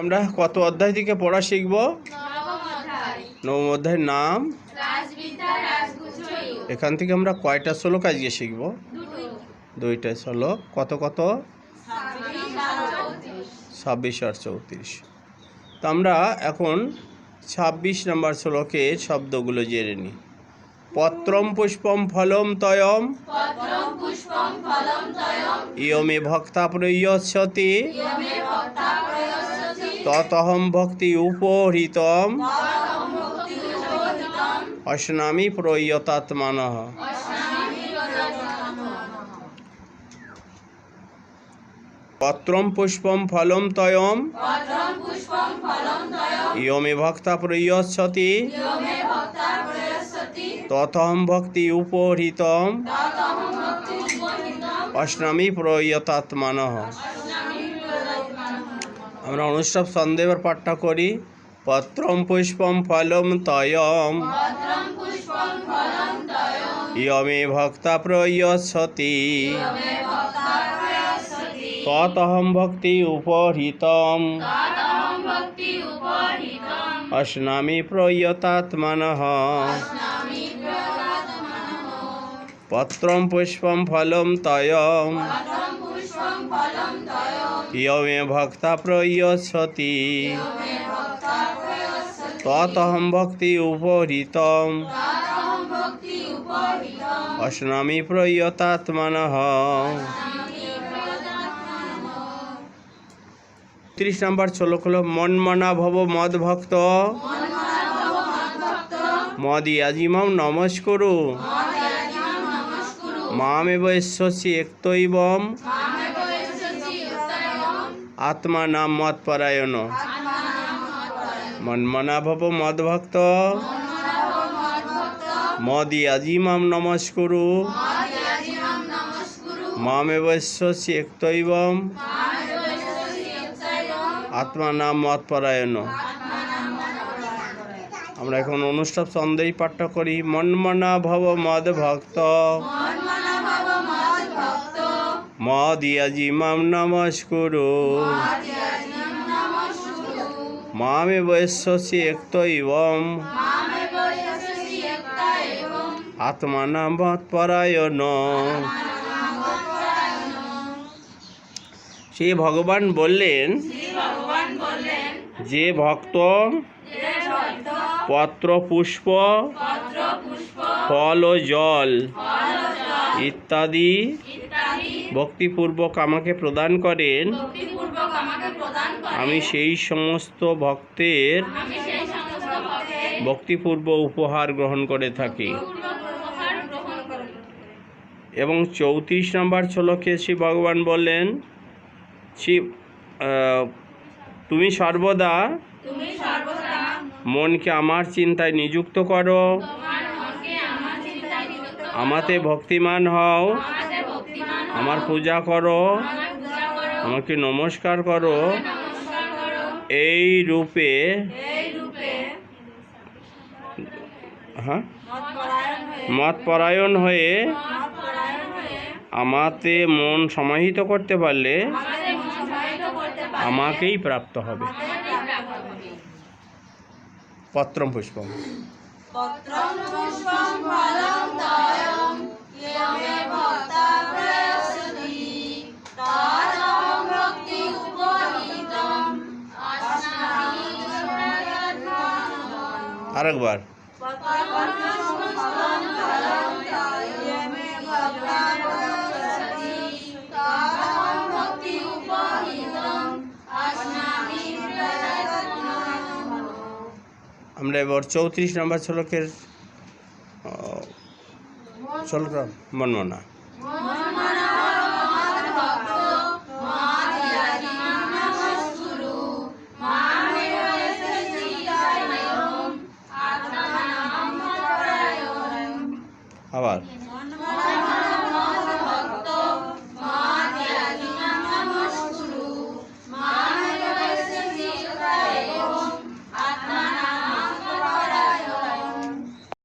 আমরা কত অধ্যায় থেকে পড়া শিখব? নবম অধ্যায়ের নাম? এখান থেকে আমরা কয়টা শ্লোক আজকে শিখব? দুইটা শ্লোক। কত কত? ছাব্বিশ আর চৌত্রিশ। তো আমরা এখন ছাব্বিশ নম্বর শ্লোকের শব্দগুলো জেনে নিই। পত্রম পুষ্পম ফলম তয়ম। ইয়মে ভক্তা প্রয়চ্ছতি ততহম ভক্তি উপহৃতম। অশ্নামি প্রয়তাত্মান। পত্রম পুষ্পম ফলম তয়ম। ইয়মে ভক্তা প্রয়চ্ছতি। ততহম ভক্তি উপহৃতম। অশ্নামি প্রয়তাত্মান। আমরা অনুষ্ঠাব সন্দেহের পাঠটা করি। পত্রম পুষ্পম ফলম তয়ম। ইয়মে ভক্তা প্রয়চ্ছতি ততহম ভক্তি উপহৃতম। অশ্নামি প্রয়তাত্মন। পত্রম পুষ্পম ফলম তয়ম। ইয়মে ভক্তা প্রয়চ্ছতি ততহম ভক্তি উপহৃতম। অশ্নামি প্রয়তাত্মন তিরিশ নম্বর শ্লোক হলো, মনমনা ভব মদ ভক্ত মদি আজিমাম নমস্কুরু। মামেব এসছি একতৈবম। আত্মা নাম মত পরায়ণ। মনমনা ভব মদ ভক্ত। মদি আজিমাম নমস্কুরু। আত্মা নাম মত পরায়ণ। আমরা এখন অনুষ্ঠাব সন্দেহ পাঠ্য করি। মনমনা ভব মদ ভক্ত। মদিয়াজি মাম নমস্কুরু। মামে বৈশ্যসি একতৈবম আত্মা নাম মত পরায়ণ। সে ভগবান বললেন, যে ভক্ত পত্র পুষ্প ফল ও জল ইত্যাদি ভক্তিপূর্বক আমাকে প্রদান করেন। আমি সেই সমস্ত ভক্তের ভক্তিপূর্ব উপহার গ্রহণ করে থাকি। এবং চৌত্রিশ নম্বর শ্লোকে শ্রী ভগবান বললেন শ্রী তুমি সর্বদা মনকে আমার চিন্তায় নিযুক্ত করো। আমাতে ভক্তিমান হও। আমার পূজা করো। আমাকে নমস্কার করো। এই রূপে হ্যাঁ? মত পরায়ণ হয়ে আমাতে মন সমাহিত করতে পারলে আমাকেই প্রাপ্ত হবে। পত্রম পুষ্পং ফলং তয়ং প্রয়ত্নম আমরা এবার চৌত্রিশ নম্বর শ্লোকের শ্লোক মনমনা। Havar.